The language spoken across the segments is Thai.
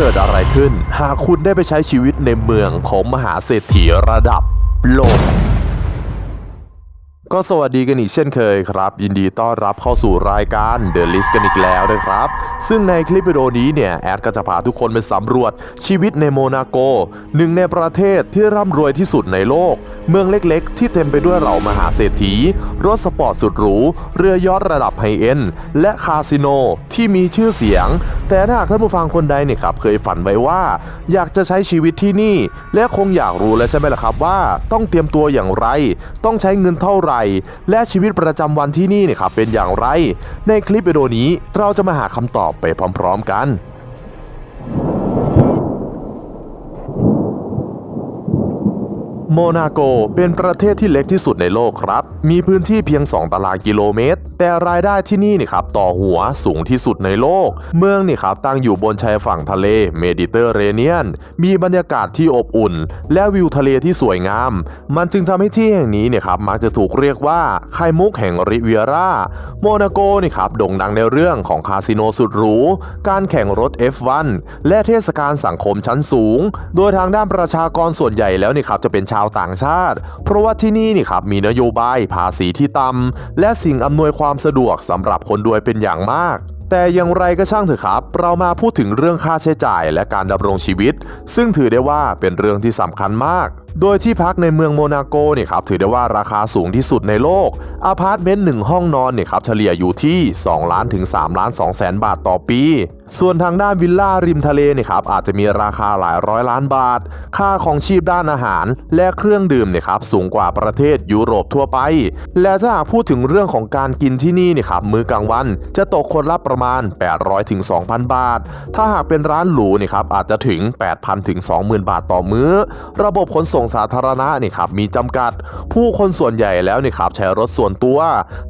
เกิดอะไรขึ้น หากคุณได้ไปใช้ชีวิตในเมืองของมหาเศรษฐีระดับโลก ก็สวัสดีกันอีกเช่นเคยครับ ยินดีต้อนรับเข้าสู่รายการ The List กันอีกแล้วนะครับ ซึ่งในคลิปวิดีโอนี้เนี่ย แอดก็จะพาทุกคนไปสำรวจชีวิตในโมนาโก หนึ่งในประเทศที่ร่ำรวยที่สุดในโลก เมืองเล็กๆ ที่เต็มไปด้วยเหล่ามหาเศรษฐี รถสปอร์ตสุดหรู เรือยอทระดับไฮเอ็นด์และคาสิโนที่มีชื่อเสียง แต่ถ้าหากท่านผู้ฟังคนใดเนี่ยครับเคยฝันไว้ว่า อยากจะใช้ชีวิตที่นี่ และคงอยากรู้แล้วใช่ไหมล่ะครับว่า ต้องเตรียมตัวอย่างไร ต้องใช้เงินเท่าไหร่และชีวิตประจำวันที่นี่เนี่ยครับเป็นอย่างไร ในคลิปวิดีโอนี้เราจะมาหาคำตอบไปพร้อม ๆ กันโมนาโกเป็นประเทศที่เล็กที่สุดในโลกครับ มีพื้นที่เพียง 2 ตารางกิโลเมตร แต่รายได้ที่นี่นี่ครับต่อหัวสูงที่สุดในโลก เมืองนี่ครับตั้งอยู่บนชายฝั่งทะเลเมดิเตอร์เรเนียน มีบรรยากาศที่อบอุ่น และวิวทะเลที่สวยงาม มันจึงทำให้ที่แห่งนี้เนี่ยครับมักจะถูกเรียกว่าไข่มุกแห่งริเวียร่าโมนาโกนี่ครับโด่งดังในเรื่องของคาสิโนสุดหรู การแข่งรถ F1 และเทศกาลสังคมชั้นสูง โดยทางด้านประชากรส่วนใหญ่แล้วนี่ครับจะเป็นชาวต่างชาติ เพราะว่าที่นี่นี่ครับมีนโยบายภาษีที่ต่ำและสิ่งอำนวยความความสะดวกสำหรับคนรวยเป็นอย่างมาก แต่อย่างไรก็ช่างเถอะครับ เรามาพูดถึงเรื่องค่าใช้จ่ายและการดำรงชีวิต ซึ่งถือได้ว่าเป็นเรื่องที่สำคัญมาก โดยที่พักในเมืองโมนาโกเนี่ยครับถือได้ว่าราคาสูงที่สุดในโลกอพาร์ตเมนต์หนึ่งห้องนอนเนี่ยครับเฉลี่ยอยู่ที่2ล้านถึง3ล้าน2แสนบาทต่อปี ส่วนทางด้านวิลล่าริมทะเลเนี่ยครับอาจจะมีราคาหลายร้อยล้านบาท ค่าของชีพด้านอาหาร และเครื่องดื่มเนี่ยครับสูงกว่าประเทศยุโรปทั่วไป และถ้าหากพูดถึงเรื่องของการกินที่นี่เนี่ยครับมื้อกลางวันจะตกคนละประมาณ 800ถึง2,000 บาท ถ้าหากเป็นร้านหรูเนี่ยครับอาจจะถึง 8,000ถึง20,000 บาทต่อมื้อ ระบบขนส่งสาธารณะนี่ครับมีจำกัด ผู้คนส่วนใหญ่แล้วนี่ครับใช้รถส่วนตัว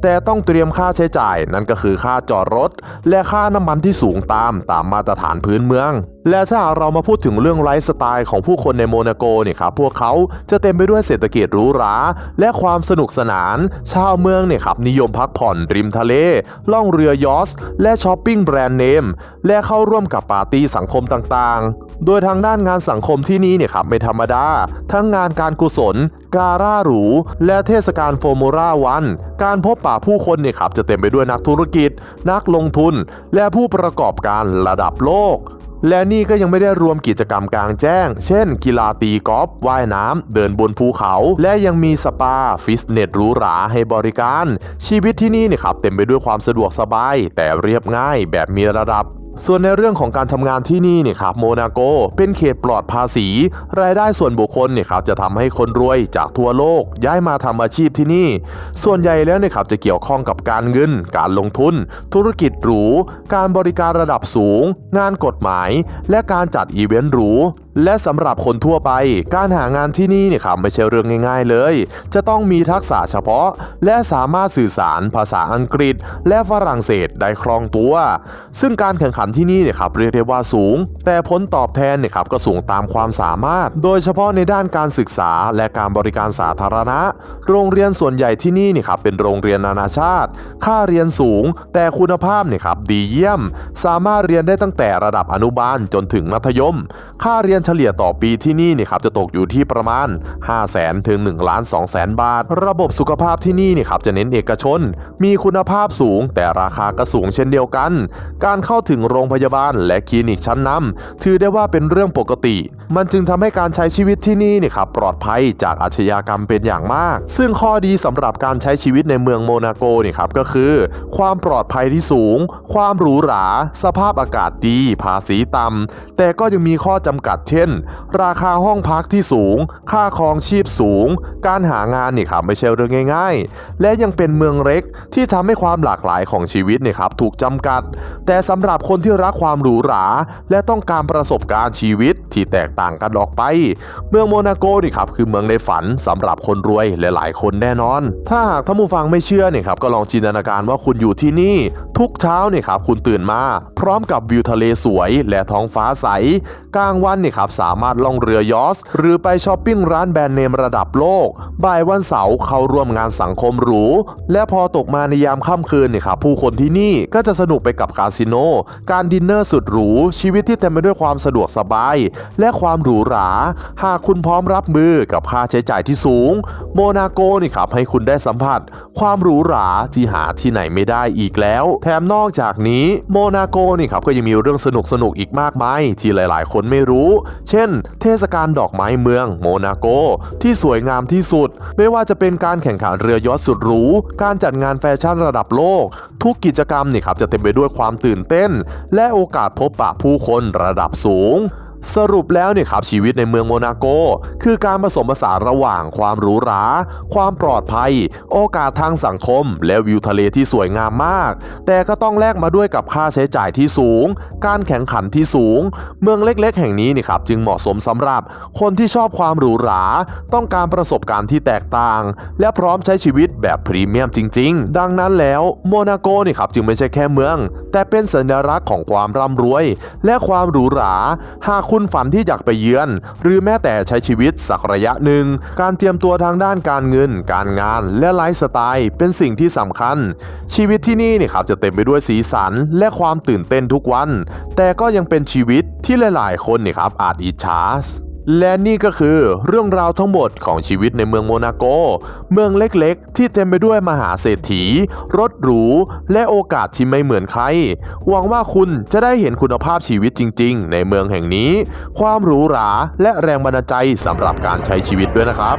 แต่ต้องเตรียมค่าใช้จ่ายนั่นก็คือค่าจอดรถ และค่าน้ำมันที่สูงตามตามมาตรฐานพื้นเมือง และถ้าเรามาพูดถึงเรื่องไลฟ์สไตล์ของผู้คนในโมนาโกเนี่ยครับพวกเขาจะเต็มไปด้วยเศรษฐกิจหรูหราและความสนุกสนาน ชาวเมืองเนี่ยครับนิยมพักผ่อนริมทะเล ล่องเรือยอสและช้อปปิ้งแบรนด์เนมและเข้าร่วมกับปาร์ตี้สังคมต่างๆ โดยทางด้านงานสังคมที่นี่เนี่ยครับไม่ธรรมดา ทั้งงานการกุศล การ่าหรู และเทศกาลโฟมูราวัน การพบปะผู้คนเนี่ยครับจะเต็มไปด้วยนักธุรกิจ นักลงทุน และผู้ประกอบการระดับโลก และนี่ก็ยังไม่ได้รวมกิจกรรมกลางแจ้ง เช่น กีฬาตีกอล์ฟ ว่ายน้ำ เดินบนภูเขา และยังมีสปา ฟิตเนสหรูหราให้บริการ ชีวิตที่นี่เนี่ยครับเต็มไปด้วยความสะดวกสบาย แต่เรียบง่ายแบบมีระดับส่วนในเรื่องของการทำงานที่นี่เนี่ยครับโมนาโก เป็นเขตปลอดภาษี รายได้ส่วนบุคคลเนี่ยครับจะทำให้คนรวยจากทั่วโลก ย้ายมาทำอาชีพที่นี่ ส่วนใหญ่แล้วเนี่ยครับจะเกี่ยวข้องกับการเงิน การลงทุน ธุรกิจหรู การบริการระดับสูง งานกฎหมายและการจัดอีเวนต์หรู และสำหรับคนทั่วไป การหางานที่นี่เนี่ยครับไม่ใช่เรื่องง่าย ๆเลย จะต้องมีทักษะเฉพาะ และสามารถสื่อสารภาษาอังกฤษ และฝรั่งเศสได้คล่องตัว ซึ่งการแข่งขันที่นี่เนี่ยครับเรียกได้ว่าสูง แต่ผลตอบแทนเนี่ยครับก็สูงตามความสามารถ โดยเฉพาะในด้านการศึกษาและการบริการสาธารณะ โรงเรียนส่วนใหญ่ที่นี่เนี่ยครับเป็นโรงเรียนนานาชาติ ค่าเรียนสูง แต่คุณภาพเนี่ยครับดีเยี่ยม สามารถเรียนได้ตั้งแต่ระดับอนุบาลจนถึงมัธยม ค่าเรียนฉลี่ยต่อปีที่นี่เนี่ยครับจะตกอยู่ที่ประมาณ 5 0 0แสนถึง1ล้าน2แสนบาท ระบบสุขภาพที่นี่เนี่ยครับจะเน้นเอกชน มีคุณภาพสูง แต่ราคาก็สูงเช่นเดียวกัน การเข้าถึงโรงพยาบาลและคลินิกชั้นนำถือได้ว่าเป็นเรื่องปกติ มันจึงทำให้การใช้ชีวิตที่นี่เนี่ยครับปลอดภัยจากอาชญากรรมเป็นอย่างมาก ซึ่งข้อดีสำหรับการใช้ชีวิตในเมืองโมนาโกเนี่ยครับก็คือ ความปลอดภัยที่สูง ความหรูหรา สภาพอากาศดี ภาษีต่ำแต่ก็ยังมีข้อจำกัดเช่น ราคาห้องพักที่สูง ค่าครองชีพสูง การหางานนี่ครับไม่ใช่เรื่องง่าย ๆ และยังเป็นเมืองเล็กที่ทำให้ความหลากหลายของชีวิตเนี่ยครับถูกจำกัด แต่สำหรับคนที่รักความหรูหรา และต้องการประสบการณ์ชีวิตที่แตกต่างกันออกไป เมืองโมนาโกนี่ครับคือเมืองในฝันสำหรับคนรวยหลายๆ คนแน่นอน ถ้าหากท่านผู้ฟังไม่เชื่อเนี่ยครับก็ลองจินตนาการว่าคุณอยู่ที่นี่ ทุกเช้าเนี่ยครับคุณตื่นมา พร้อมกับวิวทะเลสวย และท้องฟ้าใสกลางวันเนี่ยครับครับ สามารถล่องเรือยอสหรือไปช้อปปิ้งร้านแบรนด์เนมระดับโลก บ่ายวันเสาร์เข้าร่วมงานสังคมหรู และพอตกมาในยามค่ำคืนเนี่ยครับผู้คนที่นี่ก็จะสนุกไปกับคาสิโน การดินเนอร์สุดหรู ชีวิตที่เต็มไปด้วยความสะดวกสบาย และความหรูหรา หากคุณพร้อมรับมือกับค่าใช้จ่ายที่สูง โมนาโกนี่ครับให้คุณได้สัมผัส ความหรูหราที่หาที่ไหนไม่ได้อีกแล้ว แถมนอกจากนี้โมนาโกนี่ครับก็ยังมีเรื่องสนุกสนุกๆอีกมากมายที่หลาย ๆ คนไม่รู้เช่น เทศกาลดอกไม้เมืองโมนาโก ที่สวยงามที่สุด ไม่ว่าจะเป็นการแข่งขันเรือยอชสุดหรู การจัดงานแฟชั่นระดับโลก ทุกกิจกรรมนี่ครับจะเต็มไปด้วยความตื่นเต้น และโอกาสพบปะผู้คนระดับสูง สรุปแล้วเนี่ยครับชีวิตในเมืองโมนาโก คือการผสมผสานระหว่างความหรูหรา ความปลอดภัย โอกาสทางสังคม และวิวทะเลที่สวยงามมาก แต่ก็ต้องแลกมาด้วยกับค่าใช้จ่ายที่สูง การแข่งขันที่สูง เมืองเล็กๆ แห่งนี้นี่ครับจึงเหมาะสมสำหรับคนที่ชอบความหรูหรา ต้องการประสบการณ์ที่แตกต่าง และพร้อมใช้ชีวิตแบบพรีเมียมจริง ๆ ดังนั้นแล้วโมนาโกนี่ครับจึงไม่ใช่แค่เมือง แต่เป็นสัญลักษณ์ของความร่ำรวย และความหรูหราหากคุณฝันที่อยากไปเยือน หรือแม้แต่ใช้ชีวิตสักระยะหนึ่ง การเตรียมตัวทางด้านการเงิน การงาน และไลฟ์สไตล์ เป็นสิ่งที่สำคัญ ชีวิตที่นี่เนี่ยครับจะเต็มไปด้วยสีสันและความตื่นเต้นทุกวัน แต่ก็ยังเป็นชีวิตที่หลาย ๆ คนเนี่ยครับอาจอิจฉา และนี่ก็คือเรื่องราวทั้งหมดของชีวิตในเมืองโมนาโก เมืองเล็กๆ ที่เต็มไปด้วยมหาเศรษฐี รถหรู และโอกาสที่ไม่เหมือนใคร หวังว่าคุณจะได้เห็นคุณภาพชีวิตจริง ๆ ในเมืองแห่งนี้ ความหรูหราและแรงบันดาลใจสำหรับการใช้ชีวิตด้วยนะครับ